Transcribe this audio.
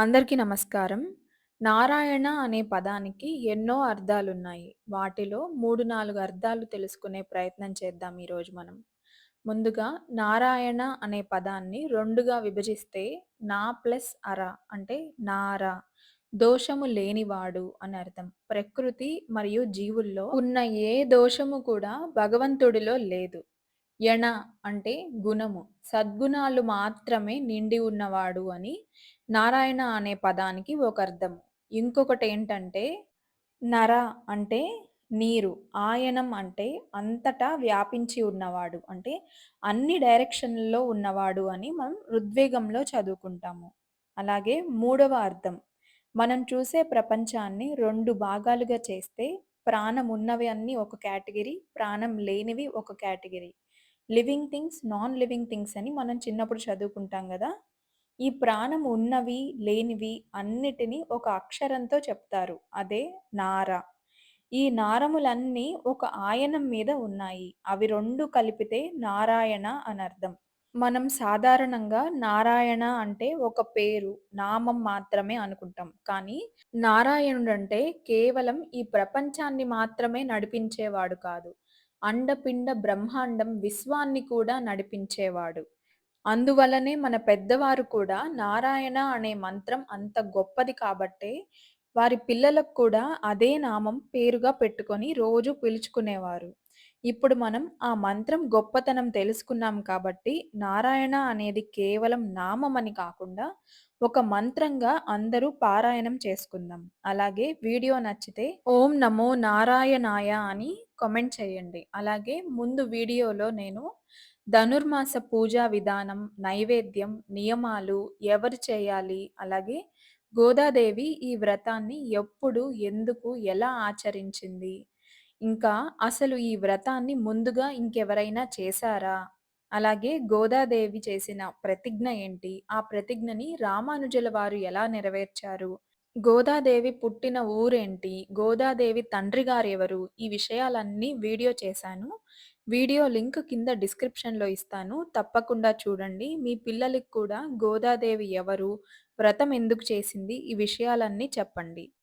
అందరికీ నమస్కారం. నారాయణ అనే పదానికి ఎన్నో అర్థాలున్నాయి. వాటిలో 3, 4 అర్థాలు తెలుసుకునే ప్రయత్నం చేద్దాం ఈరోజు మనం. ముందుగా నారాయణ అనే పదాన్ని రెండుగా విభజిస్తే నా ప్లస్ అర అంటే నారా దోషము లేనివాడు అని అర్థం. ప్రకృతి మరియు జీవుల్లో ఉన్న ఏ దోషము కూడా భగవంతుడిలో లేదు. యణ అంటే గుణము. సద్గుణాలు మాత్రమే నిండి ఉన్నవాడు అని నారాయణ అనే పదానికి ఒక అర్థం ఇంకొకటి ఏంటంటే నర అంటే నీరు. ఆయనం అంటే అంతటా వ్యాపించి ఉన్నవాడు. అంటే అన్ని డైరెక్షన్‌లలో ఉన్నవాడు అని మనం ఋద్వేగంలో చదువుకుంటాము. అలాగే మూడవ అర్థం మనం చూసే ప్రపంచాన్ని రెండు భాగాలుగా చేస్తే ప్రాణం ఉన్నవి అన్నీ ఒక కేటగిరీ, ప్రాణం లేనివి ఒక category. Living things, non living things అని మనం చిన్నప్పుడు చదువుకుంటాం కదా ఈ ప్రాణం ఉన్నవి, లేనివి అన్నిటినీ ఒక అక్షరంతో చెప్తారు. అదే నార. ఈ నారములన్నీ ఒక ఆయనం మీద ఉన్నాయి. అవి రెండు కలిపితే నారాయణ అనర్థం. మనం సాధారణంగా నారాయణ అంటే ఒక పేరు, నామం మాత్రమే అనుకుంటాం. కానీ నారాయణుడంటే కేవలం ఈ ప్రపంచాన్ని మాత్రమే నడిపించేవాడు కాదు. అండపిండ బ్రహ్మాండం విశ్వాన్ని కూడా నడిపించేవాడు. అందువలనే మన పెద్దవారు కూడా నారాయణ అనే మంత్రం అంత గొప్పది కాబట్టే వారి పిల్లలకు కూడా అదే నామం పేరుగా పెట్టుకొని రోజు పిలుచుకునేవారు. ఇప్పుడు మనం ఆ మంత్రం గొప్పతనం తెలుసుకున్నాం కాబట్టి నారాయణ అనేది కేవలం నామం అని కాకుండా ఒక మంత్రంగా అందరూ పారాయణం చేసుకుందాం. అలాగే వీడియో నచ్చితే ఓం నమో నారాయణాయ అని కామెంట్ చేయండి. అలాగే ముందు వీడియోలో నేను ధనుర్మాస పూజా విధానం, నైవేద్యం, నియమాలు, ఎవరు చేయాలి, అలాగే గోదాదేవి ఈ వ్రతాన్ని ఎప్పుడు, ఎందుకు, ఎలా ఆచరించింది, ఇంకా అసలు ఈ వ్రతాన్ని ముందుగా ఇంకెవరైనా చేశారా? అలాగే గోదాదేవి చేసిన ప్రతిజ్ఞ ఏంటి? ఆ ప్రతిజ్ఞని రామానుజుల వారు ఎలా నెరవేర్చారు? గోదాదేవి పుట్టిన ఊరేంటి? గోదాదేవి తండ్రి గారెవరు? ఈ విషయాలన్నీ వీడియో చేశాను. వీడియో లింక్ కింద డిస్క్రిప్షన్‌లో ఇస్తాను. తప్పకుండా చూడండి. మీ పిల్లలకి కూడా గోదాదేవి ఎవరు? వ్రతం ఎందుకు చేసింది? ఈ విషయాలన్నీ చెప్పండి.